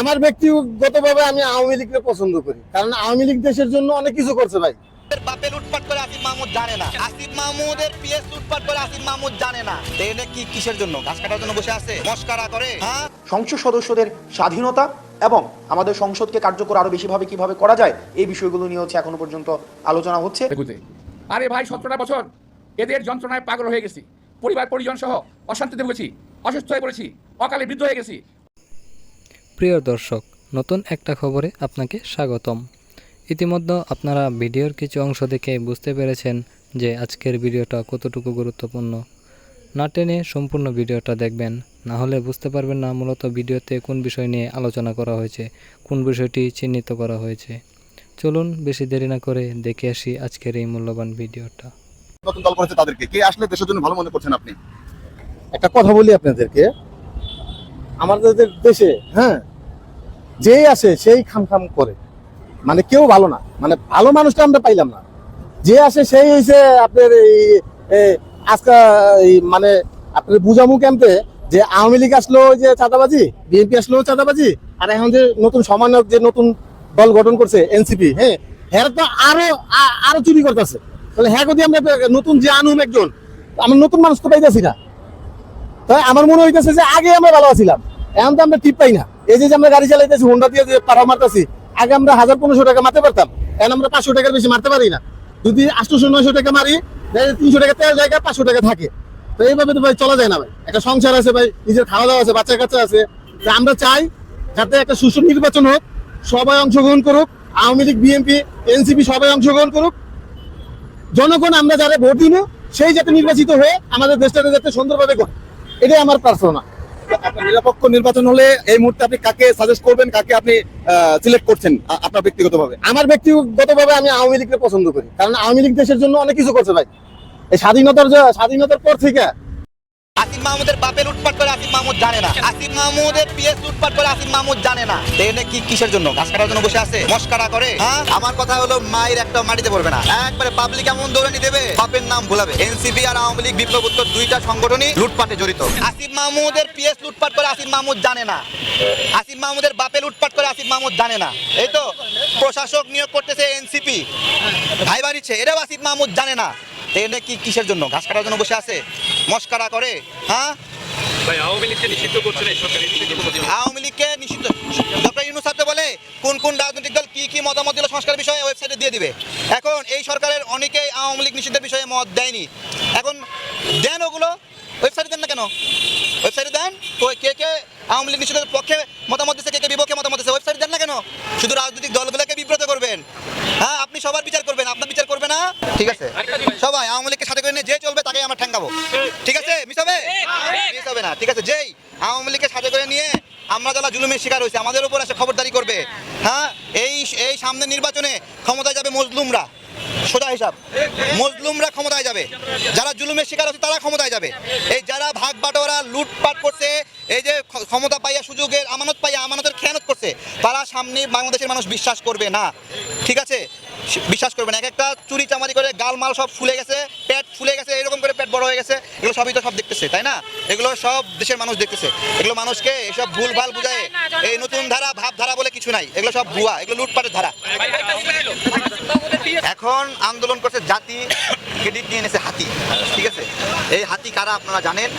আমার ব্যক্তিগতভাবে আমি আওয়ামী লীগকে পছন্দ করি। কারণ আওয়ামী লীগ দেশের জন্য অনেক কিছু করছে ভাই। এর বাপে লুটপাট করে আসিফ মাহমুদ জানে না। আসিফ মাহমুদের পিএস লুটপাট করে আসিফ মাহমুদ জানে না। এটা কি কিসের জন্য? ঘাস কাটার জন্য বসে আছে। মস্কারা করে। হ্যাঁ? সংসদ সদস্যদের স্বাধীনতা এবং আমাদের সংসদকে কার্যকর আরও বেশিভাবে কীভাবে করা যায় এই বিষয়গুলো নিয়ে হচ্ছে এখনও পর্যন্ত আলোচনা হচ্ছে। আরে ভাই সতেরোটা বছর এদের যন্ত্রণায় পাগল হয়ে গেছি। পরিবার পরিজন সহ অশান্তিতে ভুগেছি অসুস্থ হয়ে পড়েছি অকালে বৃদ্ধ হয়ে গেছি। প্রিয় দর্শক নতুন একটা খবরে আপনাকে স্বাগতম। ইতিমধ্যে আপনারা ভিডিওর কিছু অংশ দেখে বুঝতে পেরেছেন যে আজকের ভিডিওটা কতটুকু গুরুত্বপূর্ণ। না টেনে সম্পূর্ণ ভিডিওটা দেখবেন না হলে বুঝতে পারবেন না মূলত ভিডিওতে কোন বিষয় নিয়ে আলোচনা করা হয়েছে কোন বিষয়টি চিহ্নিত করা হয়েছে। চলুন বেশি দেরি না করে দেখে আসি আজকের এই মূল্যবান ভিডিওটা। নতুন দল করেছে তাদেরকে কে আসলে দেশের জন্য ভালো মনে করছেন আপনি? একটা কথা বলি আপনাদেরকে। আমাদের দেশে হ্যাঁ যেই আসে সেই খাম খাম করে। মানে কেউ ভালো না। মানে ভালো মানুষটা আমরা পাইলাম না। যে আসে সেই হয়েছে আপনার এই আজকে মানে আপনার বুঝামু ক্যাম্পে যে আওয়ামী লীগ আসলো যে চাঁদাবাজি, বিএনপি আসলো চাঁদাবাজি, আর এখন যে নতুন সমানক যে নতুন দল গঠন করছে এনসিপি হ্যাঁ হ্যাঁ তো আরও আরও চুরি করতেছে। তাহলে হ্যাঁ যদি আমরা নতুন যে আনুম একজন আমরা নতুন মানুষ তো পাইতেছি না। তাই আমার মনে হইতেছে যে আগে আমরা ভালো আছিলাম, এখন তো আমরা টিপ পাই না। এই যে আমরা গাড়ি চালাইতেছি হোন্ডা দিয়ে পাড়া মারতেছি, আগে আমরা হাজার পনেরোশো টাকা মারতে পারতাম। এখন আমরা পাঁচশো টাকার বেশি মারতে পারি না। যদি আটশোশো, নয়শো টাকা মারি তিনশো টাকা তেল জায়গা পাঁচশো টাকা থাকে। তো এইভাবে তো ভাই চলা যায় না ভাই। একটা সংসার আছে ভাই, নিজের খাওয়া দাওয়া আছে, বাচ্চা কাচ্চা আছে। তো আমরা চাই যাতে একটা সুষ্ঠু নির্বাচন হোক, সবাই অংশগ্রহণ করুক, আওয়ামী লীগ, বিএনপি, এনসিপি সবাই অংশগ্রহণ করুক। জনগণ আমরা যারা ভোট দিব সেই যাতে নির্বাচিত হয়ে আমাদের দেশটাকে যাতে সুন্দরভাবে করে এটাই আমার প্রার্থনা নিরপেক্ষ নির্বাচন হলে এই মুহূর্তে আপনি কাকে সাজেস্ট করবেন, কাকে আপনি সিলেক্ট করছেন আপনার ব্যক্তিগতভাবে? আমার ব্যক্তিগতভাবে আমি আওয়ামী লীগকে পছন্দ করি। কারণ আওয়ামী লীগ দেশের জন্য অনেক কিছু করছে ভাই। এই স্বাধীনতার স্বাধীনতার পর থেকে মাহমুদের বাপে লুটপাট করে আসিফ মাহমুদ জানে না। আসিফ মাহমুদের পিএস লুটপাট করে আসিফ মাহমুদ জানে না। এটা কি কিসের জন্য? ঘাস কাটার জন্য বসে আছে। মস্কারা করে। হ্যাঁ? আমার কথা হলো মায়ের একটা মাটিতে পড়বে না। একবারে পাবলিক এমন দৌড়ানি দেবে, বাপের নাম ভুলাবে। এনসিপি আর আওয়ামী লীগ বিপ্লব উত্তর দুইটা সংগঠনই লুটপাটে জড়িত। আসিফ মাহমুদের পিএস লুটপাট করে আসিফ মাহমুদ জানে না। আসিফ মাহমুদের বাপে লুটপাট করে আসিফ মাহমুদ জানে না। এই তো, প্রশাসক নিয়োগ করতেছে এনসিপি। ভাই বাড়িছে এটাও আসিফ মাহমুদ জানে না। তো এটা কি কিসের জন্য? ঘাস কাটার জন্য বসে আছে? মস্কারা করে হ্যাঁ? আওয়ামী লীগকে নিষিদ্ধ ডক্টর ইউনুস সাহেব বলে কোন কোন রাজনৈতিক দল কি কি মতামত দিল সংস্কার বিষয়ে ওয়েবসাইটে দিয়ে দিবে। এখন এই সরকারের অনেকেই আওয়ামী লীগ নিষিদ্ধের বিষয়ে মত দেয়নি। এখন দেন ওগুলো। ওয়েবসাইটে দেন না কেন? ওয়েবসাইটে দেন? কে কে আওয়ামী লীগ নিষিদ্ধের পক্ষে মতামত দিচ্ছে কে কে বিপক্ষে মতামত দিচ্ছে ওয়েবসাইটে দেন না কেন? শুধু রাজনৈতিক দলগুলোকে বিব্রত করবেন? হ্যাঁ আপনি সবার বিচার করবেন আপনার বিচার করবে না? ঠিক আছে। সবাই আওয়ামী লীগকে সাথে করে নিয়ে যে চলবে তাকে আমরা ঠ্যাঙ্গাবো ঠিক আছে? মিস হবে? মিস হবে না। ঠিক আছে যেই আওয়ামী লীগকে সাথে করে নিয়ে আমরা যারা জুলুমের শিকার হয়েছে আমাদের উপর এসে খবরদারি করবে। হ্যাঁ? এই এই সামনের নির্বাচনে ক্ষমতায় যাবে মজলুমরা। সোজা হিসাব। মজলুমরা ক্ষমতায় যাবে। যারা জুলুমের শিকার হচ্ছে তারা ক্ষমতায় যাবে। এই যারা ভাগ বাটোয়ারা লুটপাট করছে এই যে ক্ষমতা পাইয়া সুযোগের আমানত পাইয়া করছে তারা সামনে বাংলাদেশের মানুষ বিশ্বাস করবে না, ঠিক আছে? বিশ্বাস করবে না। এক একটা চুরি চামারি করে গালমাল সব ফুলে গেছে, পেট ফুলে গেছে, এরকম করে পেট বড় হয়ে গেছে, এগুলো সবই তো সব দেখতেছে, তাই না? এগুলো সব দেশের মানুষ দেখতেছে। এগুলো মানুষকে এসব ভুল ভালো বুঝায়, এই নতুন ধারা ভাব ধারা বলে কিছু নাই। এগুলো সব ভুয়া, এগুলো লুটপাটের ধারা। এখন আন্দোলন করছে জাতি ক্রেডিট নিয়ে এনেছে হাতি ঠিক আছে? এই হাতি কারা আপনারা জানেন?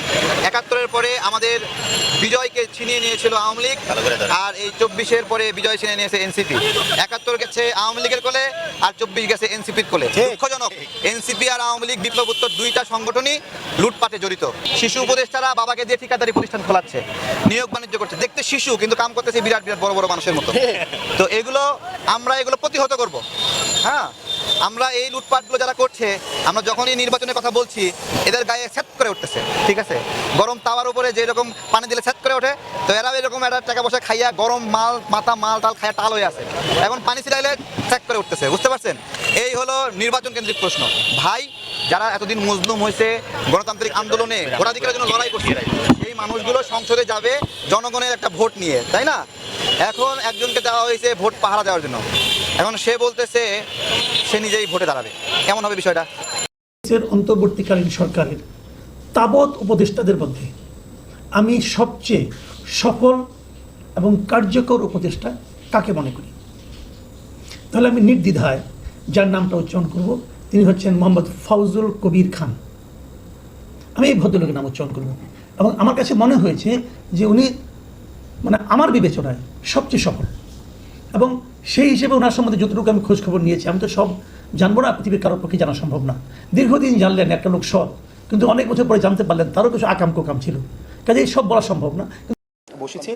একাত্তরের পরে আমাদের বিজয়কে ছিনিয়ে নিয়েছিল আওয়ামী লীগ আর এই চব্বিশের পরে বিজয় ছিনিয়ে নিয়েছে এনসিপি। একাত্তর গেছে আওয়ামী লীগের কোলে আর চব্বিশ গেছে এনসিপির কোলে। দুঃখজনক এনসিপি আর আওয়ামী লীগ বিপ্লব উত্তর দুইটা সংগঠনই লুটপাটে জড়িত। শিশু উপদেষ্টারা বাবাকে দিয়ে ঠিকাদারি প্রতিষ্ঠান খোলাচ্ছে নিয়োগ বাণিজ্য করছে। দেখতে শিশু কিন্তু কাম করতেছে বিরাট বিরাট বড় বড় মানুষের মতো। তো এগুলো আমরা এগুলো প্রতিহত করব। হ্যাঁ আমরা এই লুটপাটগুলো যারা করছে, আমরা যখনই নির্বাচনের কথা বলছি, এদের গায়ে সেট করে উঠতেছে, ঠিক আছে? গরম তাওয়ার উপরে যেরকম পানি দিলে সেট করে ওঠে, তো এরাও এরকম একটা টাকা পয়সা খাইয়া গরম মাল, মাথা মাল টাল খাইয়া টাল হয়ে আছে। এখন পানি ছিটাইলে সেট করে উঠতেছে, বুঝতে পারছেন? এই হলো নির্বাচন কেন্দ্রিক প্রশ্ন। ভাই যারা এতদিন মজলুম হয়েছে গণতান্ত্রিক আন্দোলনে ভোটাধিকারের জন্য লড়াই করছে এই মানুষগুলো সংসদে যাবে জনগণের একটা ভোট নিয়ে, তাই না? এখন একজনকে দেওয়া হয়েছে ভোট পাহারা দেওয়ার জন্য। এখন সে বলতেছে, সে নিজেই ভোটে দাঁড়াবে। কেমন হবে বিষয়টা? অন্তর্বর্তীকালীন সরকারের তাবৎ উপদেষ্টাদের মধ্যে আমি সবচেয়ে সফল এবং কার্যকর উপদেষ্টা কাকে মনে করি? তাহলে আমি নির্দ্বিধায় যার নামটা উচ্চারণ করব তিনি হচ্ছেন মোহাম্মদ ফাউজুল কবির খান। আমি এই ভদ্রলোকের নাম উচ্চারণ করব। এবং আমার কাছে মনে হয়েছে যে উনি মানে আমার বিবেচনায় সবচেয়ে সফল। এবং সেই হিসেবে ওনার সম্বন্ধে যতটুকু আমি খোঁজ খবর নিয়েছি, আমি তো সব জানব না, পৃথিবীর কারোর পক্ষে জানা সম্ভব না। দীর্ঘদিন জানলেন একটা লোক সৎ, কিন্তু অনেক বছর পরে জানতে পারলেন তারও কিছু আকাম কোকাম ছিল। কাজে সব বলা সম্ভব না। বসেছি।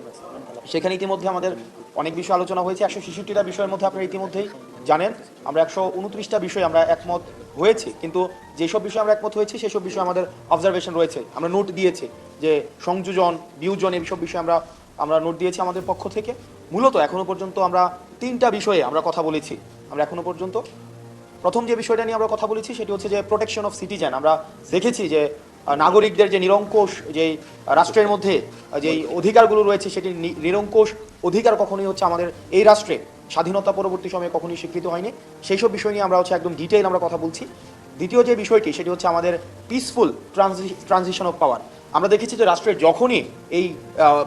সেখানে ইতিমধ্যে আমাদের অনেক বিষয় আলোচনা হয়েছে। একশো ছেষট্টিটা বিষয়ের মধ্যে আপনারা ইতিমধ্যেই জানেন। আমরা একশো উনত্রিশটা বিষয় আমরা একমত হয়েছি। কিন্তু যেসব বিষয়ে আমরা একমত হয়েছি, সেসব বিষয়ে আমাদের অবজারভেশন রয়েছে। আমরা নোট দিয়েছি যে সংযোজন, বিয়োজন এইসব বিষয়ে আমরা আমরা নোট দিয়েছি আমাদের পক্ষ থেকে। মূলত এখনও পর্যন্ত আমরা তিনটা বিষয়ে আমরা কথা বলেছি। আমরা এখনও পর্যন্ত প্রথম যে বিষয়টা নিয়ে আমরা কথা বলেছি, সেটি হচ্ছে যে প্রোটেকশন অফ সিটিজেন আমরা দেখেছি যে নাগরিকদের যে নিরঙ্কুশ যে রাষ্ট্রের মধ্যে যে অধিকারগুলো রয়েছে সেটি নিরঙ্কুশ অধিকার কখনোই হচ্ছে আমাদের এই রাষ্ট্রে স্বাধীনতা পরবর্তী সময়ে কখনোই স্বীকৃত হয়নি। সেই সব বিষয় নিয়ে আমরা হচ্ছে একদম ডিটেইল আমরা কথা বলছি। দ্বিতীয় যে বিষয়টি, সেটি হচ্ছে আমাদের পিসফুল ট্রানজিশন অফ পাওয়ার আমরা দেখেছি যে রাষ্ট্রের যখনই এই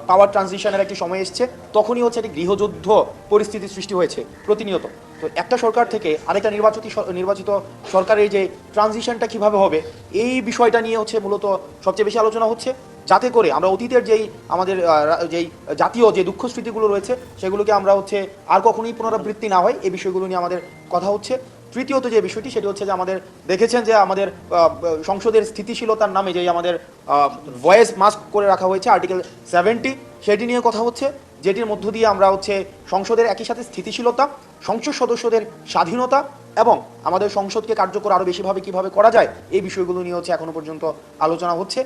পাওয়ার ট্রানজিশনের একটি সময় এসছে, তখনই হচ্ছে একটি গৃহযুদ্ধ পরিস্থিতির সৃষ্টি হয়েছে প্রতিনিয়ত। তো একটা সরকার থেকে আরেকটা নির্বাচিত নির্বাচিত সরকারের যে ট্রানজিশনটা কীভাবে হবে, এই বিষয়টা নিয়ে হচ্ছে মূলত সবচেয়ে বেশি আলোচনা হচ্ছে। যাতে করে আমরা অতীতের যেই আমাদের যেই জাতীয় যে দুঃখ স্মৃতিগুলো রয়েছে, সেগুলোকে আমরা হচ্ছে আর কখনোই পুনরাবৃত্তি না হয়, এই বিষয়গুলো নিয়ে আমাদের কথা হচ্ছে। তৃতীয়ত যে বিষয়টি সেটি হচ্ছে যে আমাদের দেখেছেন যে আমাদের সংসদের স্থিতিশীলতার নামে যে আমাদের ভয়েস মাস্ক করে রাখা হয়েছে আর্টিকেল সেভেন্টি সেটি নিয়ে কথা হচ্ছে, যেটির মধ্য দিয়ে আমরা হচ্ছে সংসদের একই সাথে স্থিতিশীলতা, সংসদ সদস্যদের স্বাধীনতা এবং আমাদের সংসদকে কার্যকর আরও বেশিভাবে কীভাবে করা যায়, এই বিষয়গুলো নিয়ে হচ্ছে এখনও পর্যন্ত আলোচনা হচ্ছে।